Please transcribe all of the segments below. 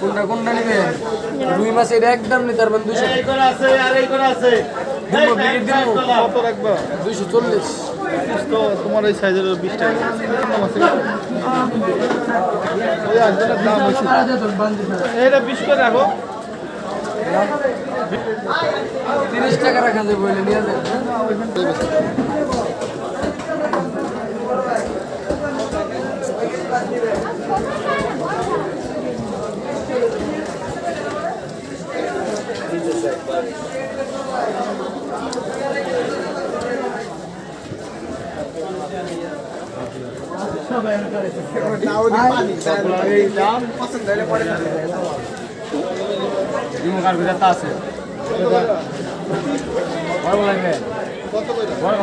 কোনটা কোনটা নেবেন? রুই মাছ এটা একদম নিতে পারবেন দুশো দুইশো চল্লিশ। তো তোমার এই সাইজের বিশ টাকা। ওই একজনের দাম এটা বিশ করে রাখো। তিরিশ টাকা রাখা যাবে বলে নিয়ে যাবে বিমুখার ভিতরে তা আছে। বড়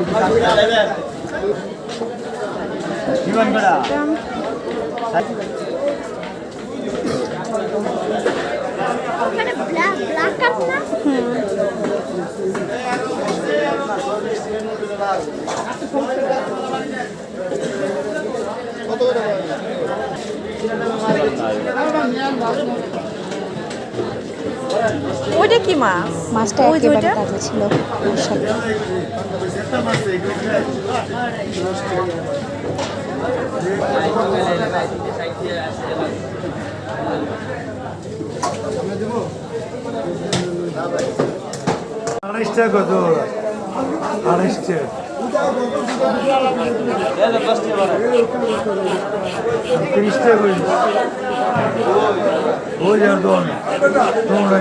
কি মাছ মাছটা একেবারে? তাজা ছিল ওর আড়াইশ টাকা কত আড়াইশ টাকা। তিরিশ টাকা করে ওই যার দোকান তোমরা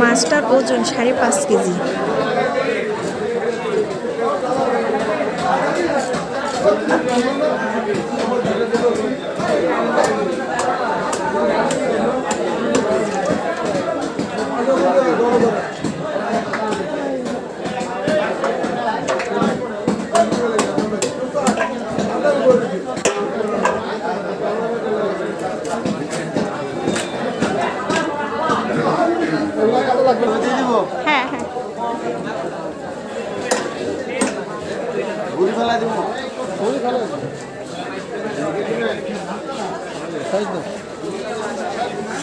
মাছটার ওজন সাড়ে পাঁচ কেজি।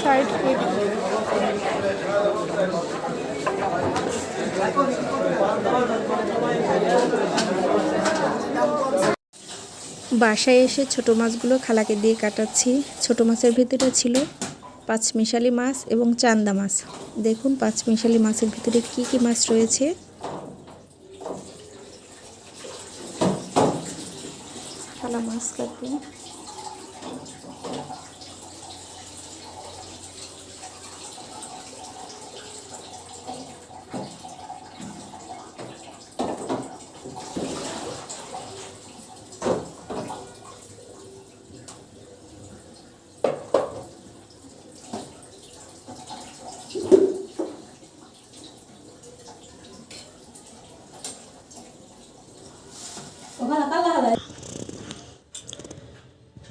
ষাট ফিট। বাসায় এসে ছোট মাছগুলো খালাকে দিয়ে কাটাচ্ছি। ছোট মাছের ভিতরে ছিল পাঁচমিশালি মাছ এবং চান্দা মাছ। দেখুন, পাঁচমিশালি মাছের ভিতরে কি কি মাছ রয়েছে। খালা মাছ কাটবে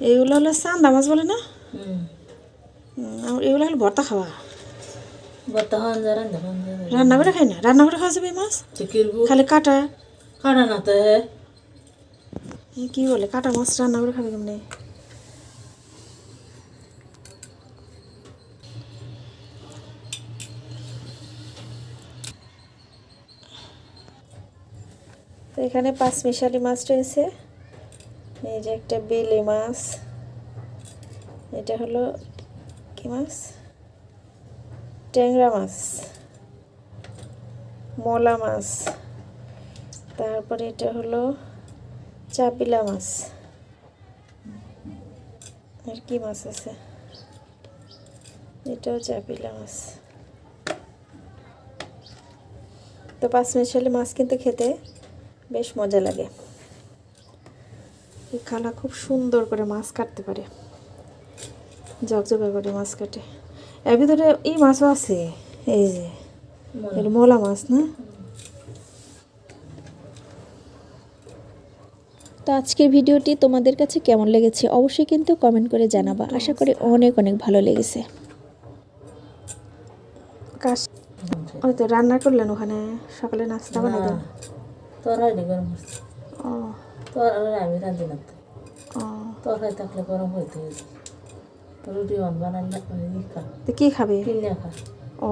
এগুলো হলো চান্দা মাছ বলে না? এগুলো হলো ভর্তা খাওয়া। রান্না করে খাই না? রান্না করে খাওয়া যাবে মাছ? খালি কাটা? খানা না তো। কি বলে? কাটা মাছ রান্না করে খাবে কেমনি? তো এখানে পাঁচ মিশালি মাছ রয়েছে। এই যে একটা বেলে মাছ। এটা হলো কি মাছ? ট্যাংরা মাছ। মলা মাছ। তারপরে এটা হলো চাপিলা মাছ। আর কি মাছ আছে? এটাও চাপিলা মাছ। তো পাঁচ মিশালি মাছ কিন্তু খেতে বেশ মজা লাগে। এই খালা খুব সুন্দর করে মাছ কাটতে পারে। জগজগা করে মাছ কাটে। এর ভিতরে এই মাছও আছে। এই যে এটা মোলা মাছ না? তো আজকের ভিডিওটি তোমাদের কাছে কেমন লেগেছে অবশ্যই কিন্তু কমেন্ট করে জানাবা। আশা করি অনেক অনেক ভালো লেগেছে। কাশ ওই তো রান্না করলেন ওখানে। সকালে নাস্তা বানাই দেন। গরম হচ্ছে। ও তরকারি আমি রাঁধি না তরকারি থাকলে গরম হইতে রুটি অন তো কি খাবে? কিনে খা। ও।